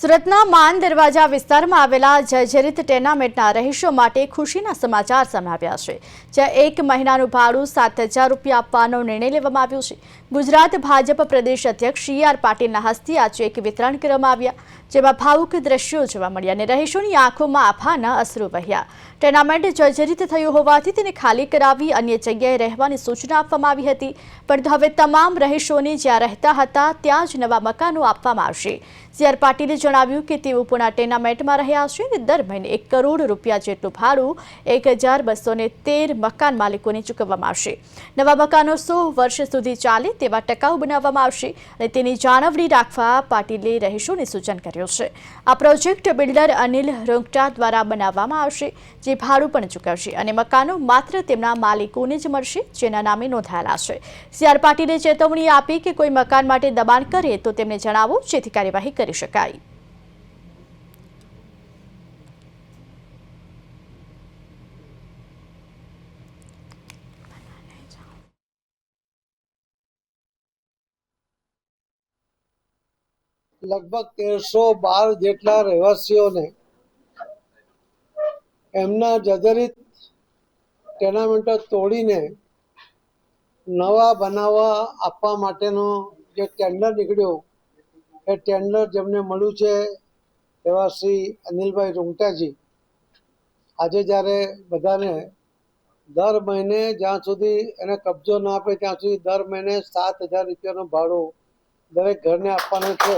સુરતના માન દરવાજા વિસ્તારમાં આવેલા જર્જરિત ટેનામેન્ટના રહીશો માટે ખુશીના સમાચાર સામે છે. જ્યાં એક મહિનાનું ભાડું સાત હજાર રૂપિયા આપવાનો નિર્ણય લેવામાં આવ્યો છે. ગુજરાત ભાજપ પ્રદેશ અધ્યક્ષ સી આર પાટીલના હસ્તે આ ચેક વિતરણ કરવામાં આવ્યા, જેમાં ભાવુક દ્રશ્યો જોવા મળ્યા અને રહીશોની આંખોમાં આફાના અશ્રુ વહ્યા. ટેનામેન્ટ જર્જરિત થયું હોવાથી તેને ખાલી કરાવી અન્ય જગ્યાએ રહેવાની સૂચના આપવામાં આવી હતી, પરંતુ હવે તમામ રહીશોને જ્યાં રહેતા હતા, ત્યાં જ નવા મકાનો આપવામાં આવશે. સી આર પાટીલે જણાવ્યું કે તેઓ પુના ટેનામેન્ટમાં રહ્યા છે અને દર મહિને એક કરોડ રૂપિયા જેટલું ભાડું એક હજાર બસો ને તેર મકાન માલિકોને ચૂકવવામાં આવશે. નવા મકાનો સો વર્ષ સુધી ચાલે તેવા ટકાઉ બનાવવામાં આવશે અને તેની જાળવણી રાખવા પાટીલે રહીશોને સૂચન કર્યું છે. આ પ્રોજેક્ટ બિલ્ડર અનિલ રોંગટા દ્વારા બનાવવામાં આવશે, જે ભાડું પણ ચૂકવશે અને મકાનો માત્ર તેમના માલિકોને જ મળશે, જેના નામે નોંધાયેલા છે. સી આર પાટીલે ચેતવણી આપી કે કોઈ મકાન માટે દબાણ કરે તો તેમને જણાવો, જેથી કાર્યવાહી કરી શકાય. લગભગ તેરસો બાર જેટલા રહેવાસીઓને એમના જર્જરિત ટેનામેન્ટો તોડીને નવા બનાવવા આપવા માટેનો જે ટેન્ડર નીકળ્યો, એ ટેન્ડર જેમને મળ્યું છે એવા શ્રી અનિલભાઈ રૂંગટાજી. આજે જ્યારે બધાને દર મહિને જ્યાં સુધી એને કબજો ના આપે, ત્યાં સુધી દર મહિને સાત હજાર રૂપિયાનું ભાડું દરેક ઘરને આપવાનું છે.